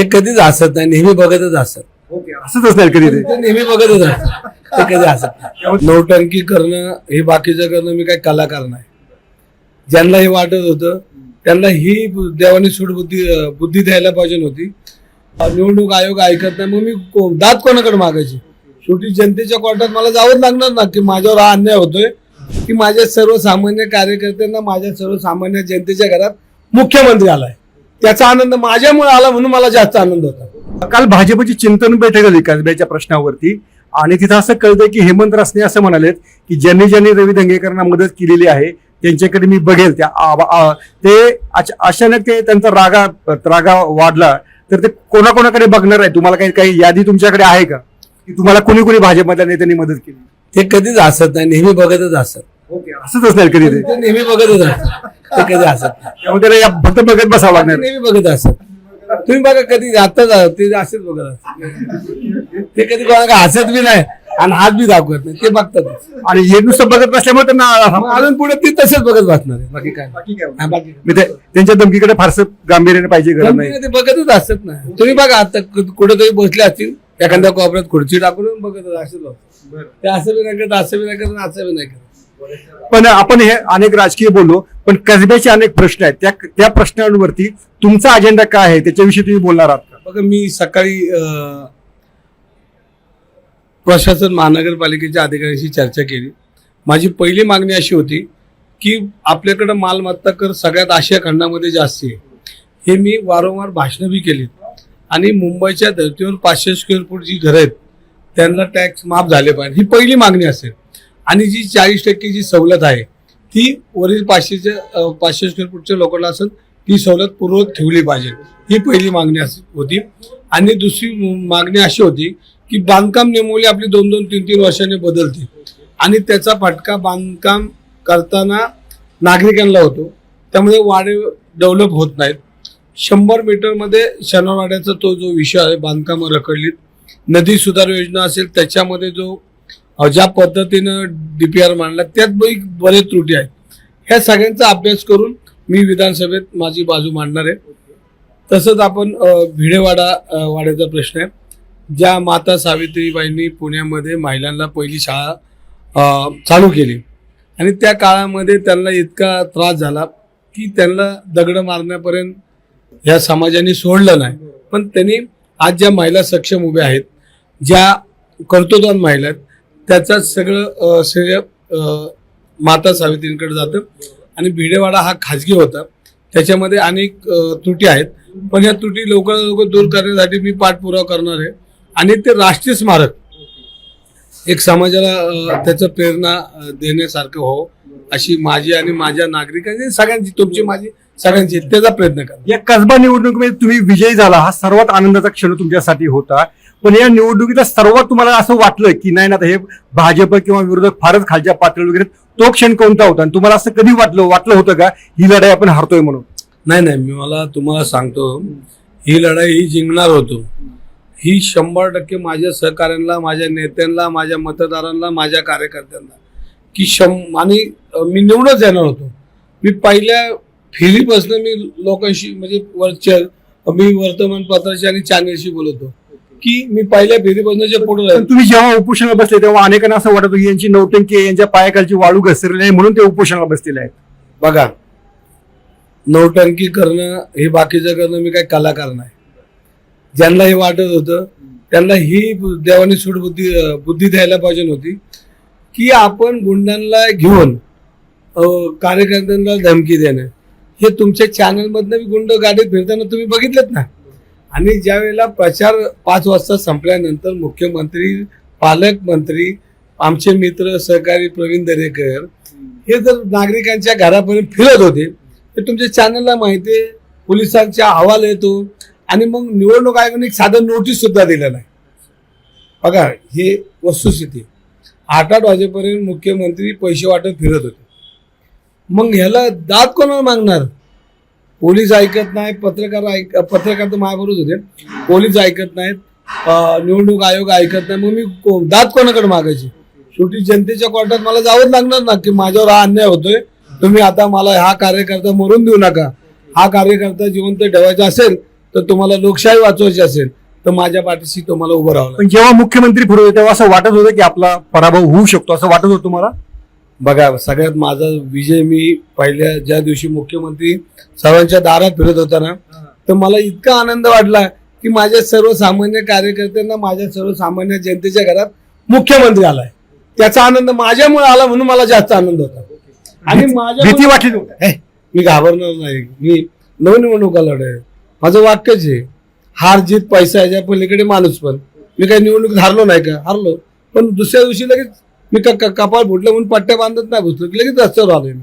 ते कधीच हसत नाही नेहमी बघतच असत ओके असंच असणार कधी ते? ते नेहमी बघतच असत ते कधी हसत नाही. नौटंकी करणं हे बाकीचं करणं मी काही कलाकार नाही. ज्यांना हे वाटत होतं त्यांना ही बु- देवाने सूट बुद्धी अं, बुद्धी द्यायला पाहिजे नव्हती. अं, निवडणूक आयोग ऐकत नाही मग मी को- दात कोणाकडे मागायची? शेवटी जनतेच्या कोर्टात मला जावंच लागणार ना की माझ्यावर हा अन्याय होतोय की माझ्या सर्वसामान्य कार्यकर्त्यांना माझ्या सर्वसामान्य जनतेच्या घरात मुख्यमंत्री आलाय. त्याचा आनंद माझ्यामुळे आला म्हणून मला जास्त आनंद होता. काल भाजपची चिंतन बैठक झाली कसब्याच्या प्रश्नावरती? आणि तिथं असं कळतंय की हेमंत रासने असं म्हणालेत की ज्यांनी ज्यांनी रवी दंगेकरांना मदत केलेली आहे त्यांच्याकडे मी बघेल. त्या आ- आ- ते अच- अचानक ते त्यांचा रागा रागा वाढला तर ते कोणाकोणाकडे बघणार आहे? तुम्हाला काही काही यादी तुमच्याकडे आहे का? की तुम्हाला कोणी कोणी भाजपमधल्या नेत्यांनी मदत केली? ते कधीच हसत नाही नेहमी बघतच असत ओके. असंच असणार कधी ते. ते नेहमी बघतच असत ते कधी. त्यामुळे त्याला या फक्त बघत बसावं लागणार. नेहमी बघत असत तुम्ही बघा कधी आता ते असेच बघत असत ते कधी कोणाला हसत बी नाही आणि हात बी दाखवत नाही. ते बघतात. आणि हे नुसतं बघत नसल्यामुळे त्यांना मग अजून पुढे ती तसेच बघत बसणार आहे. बाकी काय हा, बाकी काय. मी ते- त्यांच्या धमकीकडे फारसं गांभीर्याने पाहिजे गरज नाही. ते बघतच असत ना तुम्ही बघा आता कुठेतरी बसले असतील एखाद्या कोपऱ्यात खुर्ची टाकून बघत असतील लोक. ते असं बी नाही करत असं बी नाही करत असं बी नाही करत. पण आपण हे अनेक राजकीय बोललो पण कसब्याचे अनेक प्रश्न आहेत. त्या त्या प्रश्नांवरती तुमचा अजेंडा काय आहे? त्याच्याविषयी तुम्ही बोलणार आहात का? बघा मी सकाळी प्रशासन महानगरपालिकेच्या अधिकाऱ्यांशी चर्चा केली. माझी पहिली मागणी अशी होती की आपल्याकडं मालमत्ता कर सगळ्यात आशिया खंडामध्ये जास्त आहे. हे मी वारंवार भाषणं बी केली आणि मुंबईच्या धर्तीवर पाचशे स्क्वेअर फूट जी घरं आहेत त्यांना टॅक्स माफ झाले पाहिजे. ही पहिली मागणी असेल. आणि जी चाळीस टक्के जी सवलत आहे ती वरील पाचशेच्या पाचशे स्क्वेअर फूटच्या लोकांना असेल ती सवलत पूर्वत ठेवली पाहिजे. ही पहिली मागणी अस- होती. आणि दुसरी मागणी अशी होती की बांधकाम नियमावली आपली दोन दोन तीन तीन वर्षाने बदलते. आणि त्याचा फटका बांधकाम करताना नागरिकांना होतो. त्यामुळे वाडे डेव्हलप होत नाहीत. शंभर मीटरमध्ये शनिवारवाड्याचा तो जो विषय आहे बांधकामं रखडलीत. नदी सुधार योजना असेल त्याच्यामध्ये जो ज्या पद्धतीनं डीपीआर मांडला त्यात बरेच त्रुटी आहेत. ह्या सगळ्यांचा अभ्यास करून मी विधानसभेत माझी बाजू मांडणार आहे. तसंच आपण भिडेवाडा वाड्याचा प्रश्न आहे. ज्या माता सावित्रीबाईंनी पुण्यामध्ये महिलांना पहिली शाळा चालू केली. आणि त्या काळामध्ये त्यांना इतका त्रास झाला की त्यांना दगड मारण्यापर्यंत ह्या समाजाने सोडलं नाही. पण त्यांनी आज ज्या महिला सक्षम उभ्या आहेत ज्या कर्तृत्वान महिला आहेत त्याचं सगळं श्रेय माता सावित्रींकडे जातं. आणि भिडेवाडा हा खाजगी होता. त्याच्यामध्ये अनेक त्रुटी आहेत. पण या त्रुटी लवकरात लवकर दूर करण्यासाठी मी पाठपुरावा करणार आहे. आणि ते राष्ट्रीय स्मारक. एक समाजाला त्याचं प्रेरणा देण्यासारखं हो अशी माझी आणि माझ्या नागरिकांची सगळ्यांची तुमची माझी सगळ्यांची त्याचा प्रयत्न करा या कसबा निवडणुकीमध्ये तुम्ही विजयी झाला. हा सर्वात आनंदाचा क्षण तुमच्यासाठी होता. पण या निवडणुकीचा सर्वात तुम्हाला असं वाटलं की नाही ना आता हे भाजप किंवा विरोधक फारच खालच्या पातळीवर वगैरे तो क्षण कोणता होता? आणि तुम्हाला असं कधी वाटलं वाटलं होतं का ही लढाई आपण हरतोय म्हणून? नाही नाही मी मला तुम्हाला सांगतो ही लढाई ही जिंकणार होतो. ही शंभर टक्के माझ्या सहकाऱ्यांना माझ्या नेत्यांना माझ्या मतदारांना माझ्या कार्यकर्त्यांना की शं आणि मी निवडूनच येणार होतो. मी पहिल्या फेरीपासून मी लोकांशी म्हणजे वरच्या मी वर्तमानपत्राशी आणि चॅनलशी बोलतो की मी पहिल्या फेरीपासून जे पुढे पण राहील तुम्ही जेव्हा उपोषणाला बसले तेव्हा अनेकांना असं वाटत होतं की यांची नौटंकी आहे, यांच्या पायाखालची वाळू घसरली आहे म्हणून ते उपोषणाला बसलेले आहेत. बघा नौटंकी करणं हे बाकीचं करणं मी काही कलाकार नाही. ज्यांना हे वाटत होतं त्यांना ही देवाने सूट बुद्धी बुद्धी द्यायला पाहिजे नव्हती की आपण गुंडांना घेऊन कार्यकर्त्यांना धमकी देणं. हे तुमच्या चॅनलमधनं मी गुंड गाडीत फिरताना तुम्ही बघितलेत ना? आणि ज्या वेळेला प्रचार पाच वाजता संपल्यानंतर मुख्यमंत्री पालकमंत्री आमचे मित्र सहकारी प्रवीण दरेकर हे जर नागरिकांच्या घरापर्यंत फिरत होते तर तुमच्या चॅनलला माहिती आहे पोलिसांचा अहवाल येतो आणि मग निवडणूक आयोगाने एक साधं नोटीस सुद्धा दिलं नाही. बघा हे वस्तुस्थिती. आठ आठ वाजेपर्यंत मुख्यमंत्री पैसे वाटत फिरत होते. मग ह्याला दाद कोणाला मागणार? पोलीस ऐकत नाही पत्रकार ऐक पत्रकार तर माझ्याबरोबर होते. पोलीस ऐकत नाहीत निवडणूक आयोग ऐकत नाही. मग मी को- दाद कोणाकडे मागायची? शेवटी जनतेच्या कोर्टात मला जावंच लागणार ना की माझ्यावर हा अन्याय होतोय. तुम्ही आता मला हा कार्यकर्ता मरून देऊ नका. हा कार्यकर्ता जिवंत ठेवायचा असेल तर तुम्हाला लोकशाही वाचवायची असेल तर माझ्या पाठीशी तुम्हाला उभं राहावं पण जेव्हा मुख्यमंत्री फिरत तेव्हा असं वाटत होतं की आपला पराभव होऊ शकतो असं वाटत होतं तुम्हाला? बघा सगळ्यात माझा विजय मी पहिल्या ज्या दिवशी मुख्यमंत्री सर्वांच्या दारात फिरत होता ना तर मला इतका आनंद वाटला की माझ्या सर्वसामान्य कार्यकर्त्यांना माझ्या सर्वसामान्य जनतेच्या घरात मुख्यमंत्री आलाय. त्याचा आनंद माझ्यामुळे आला म्हणून मला जास्त आनंद होता. आणि माझ्या भीती वाटली नव्हती मी घाबरणार नाही. मी नवनिवडणुका लढाय माझं वाक्यच आहे हार जीत पैसा याच्या पलीकडे माणूस पण. मी काही निवडणूक हारलो नाही का? हारलो. पण दुसऱ्या दिवशी लगेच मी क- कपाळ फुटलं म्हणून पट्ट्या बांधत नाही घुसलो लगेच रस्त्यावर आलोय मी.